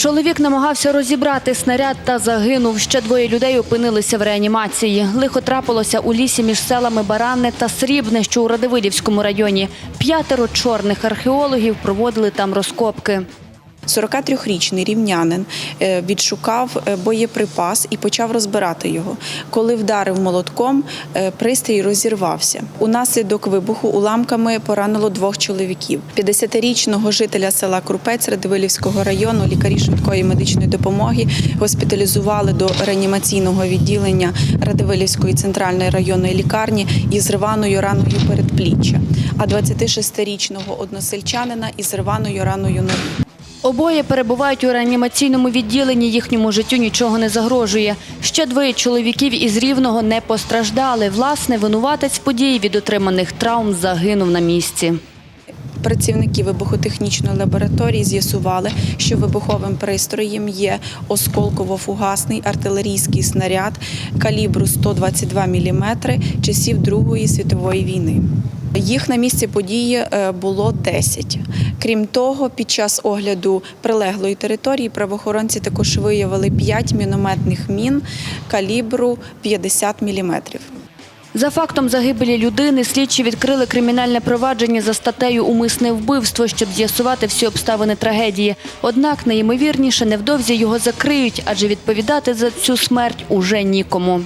Чоловік намагався розібрати снаряд та загинув. Ще двоє людей опинилися в реанімації. Лихо трапилося у лісі між селами Баранне та Срібне, що у Радивилівському районі. П'ятеро чорних археологів проводили там розкопки. 43-річний рівнянин е, відшукав е, боєприпас і почав розбирати його. Коли вдарив молотком, е, пристрій розірвався. Унаслідок вибуху уламками поранило двох чоловіків. 50-річного жителя села Крупець Радивилівського району лікарі швидкої медичної допомоги госпіталізували до реанімаційного відділення Радивилівської центральної районної лікарні із рваною раною передпліччя, а 26-річного односельчанина із рваною раною ноги. Обоє перебувають у реанімаційному відділенні. Їхньому життю нічого не загрожує. Ще двоє чоловіків із рівного не постраждали. Власне, винуватець події від отриманих травм загинув на місці. Працівники вибухотехнічної лабораторії з'ясували, що вибуховим пристроєм є осколково-фугасний артилерійський снаряд калібру 122 мм часів Другої світової війни. Їх на місці події е, було 10. Крім того, під час огляду прилеглої території правоохоронці також виявили 5 мінометних мін калібру 50 мм. За фактом загибелі людини слідчі відкрили кримінальне провадження за статтею Умисне вбивство, щоб з'ясувати всі обставини трагедії. Однак, найімовірніше, невдовзі його закриють, адже відповідати за цю смерть уже нікому.